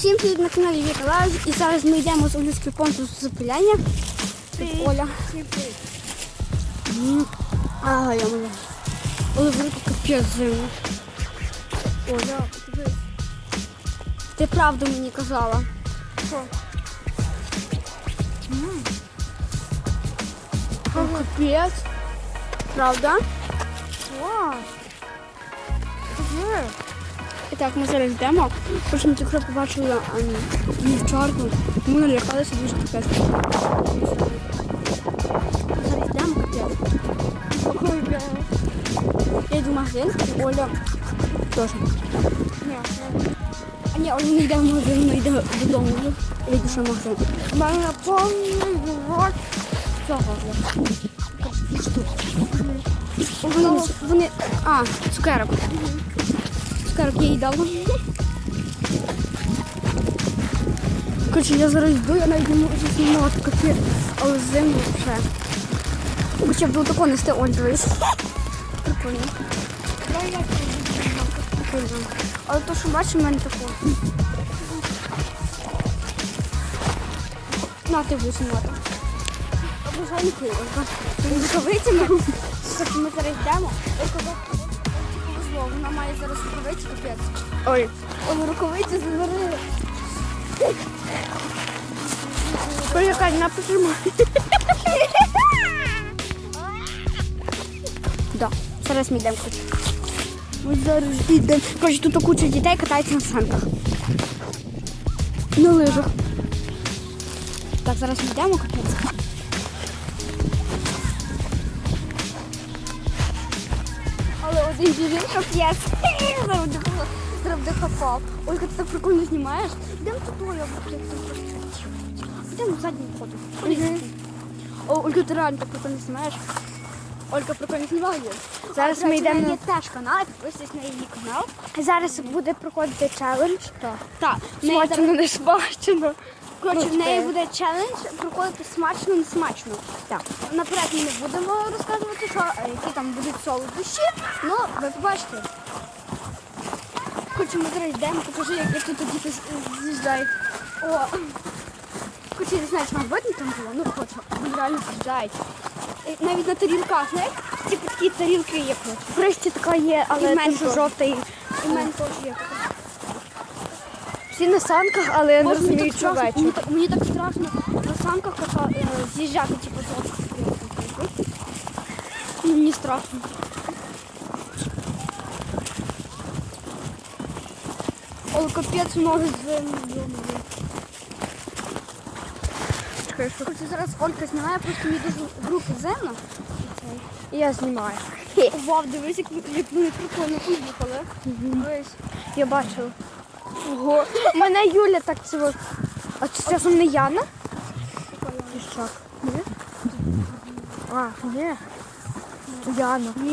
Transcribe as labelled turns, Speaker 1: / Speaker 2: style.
Speaker 1: Всім привіт на каналі Віка. І зараз ми йдемо з Олівської понту з запиляння. Тут Оля. М. Ага, я мене. Оля велика капець зимно. Оля, подивись. Ти правду мені казала.
Speaker 2: Що?
Speaker 1: О, капець. Правда?
Speaker 2: Вау. Диви.
Speaker 1: Так, ми зараз йдемо. Ми тільки побачили ем, дівчарку. Ми налякалися дуже. Ми зараз йдемо капець. Я йду в магазин, Оля теж.
Speaker 2: Ні,
Speaker 1: А ні, Оля не йде в магазин, вона йде додому. вже. Я йду ще в магазин.
Speaker 2: в мене повний живот.
Speaker 1: Цього Вони, вони, а, цукерок. Цукерок я їй дала. Коротше, я зараз йду, я навіть не можу знімати капець, але зимно вже. Хоча б тако нести Оль. Прикольно. Прикольно. Але то, що бачиш, в мене тако. На, ти будеш знімати. Обожаю Ольга. Рукавицями. Тобто ми зараз йдемо. Повезло, вона має зараз рукавиці капець.
Speaker 2: Ой.
Speaker 1: Ой, рукавиці заварили.
Speaker 2: Почекай, на потримай.
Speaker 1: Да. Зараз ми йдемо коротше. Ми зараз йдемо. Коротше, тут куча дітей катаються на санках. На лижах. Так, зараз ми йдемо капець. Але один біжить капець. Завжди завжди хапав. Ольга, ти так прикольно знімаєш. Йдемо тут там просто. Йдемо заднім ходом. О, Ольга, ти реально так прикольно знімаєш. Ольга прикольно знімала її.
Speaker 2: Зараз ми
Speaker 1: в
Speaker 2: йдемо
Speaker 1: є теж канал, підписуйтесь на її канал.
Speaker 2: Зараз буде проходити челендж.
Speaker 1: Так. Так. В
Speaker 2: Смачено, не смачено.
Speaker 1: Коротше, в неї буде челендж проходити смачно, не смачно.
Speaker 2: Так.
Speaker 1: Наперед ми не будемо розказувати, що, е, які там будуть солодощі, ну ви побачите. Ми зараз йдемо, покажи, як тут діти з'їжджають. О! Я не знаю, нам видно там було, ну хоче, вони реально з'їжджають. Навіть на тарілках, знаєш, типу такі тарілки є. коротше.
Speaker 2: Така є,
Speaker 1: І в
Speaker 2: але
Speaker 1: мене теж. І в мене теж є.
Speaker 2: Всі на санках, але я не
Speaker 1: Боже, мені
Speaker 2: розумію,
Speaker 1: так
Speaker 2: що
Speaker 1: страшно, мені
Speaker 2: вечір.
Speaker 1: так, мені так страшно на санках ката, е, з'їжджати, типу, з острова. Ну, Мені страшно. О, капець, ноги з
Speaker 2: Чекай, що?
Speaker 1: Короче, зараз Олька знімає, просто мені дуже руки земно.
Speaker 2: І Я знімаю.
Speaker 1: Вау, дивись, як, ви- як вони прикольно поїхали. Дивись.
Speaker 2: Я бачила. Ого. Мене Юля так цього. А це часом не Яна? Піщак. Ні? А, ні. Яна.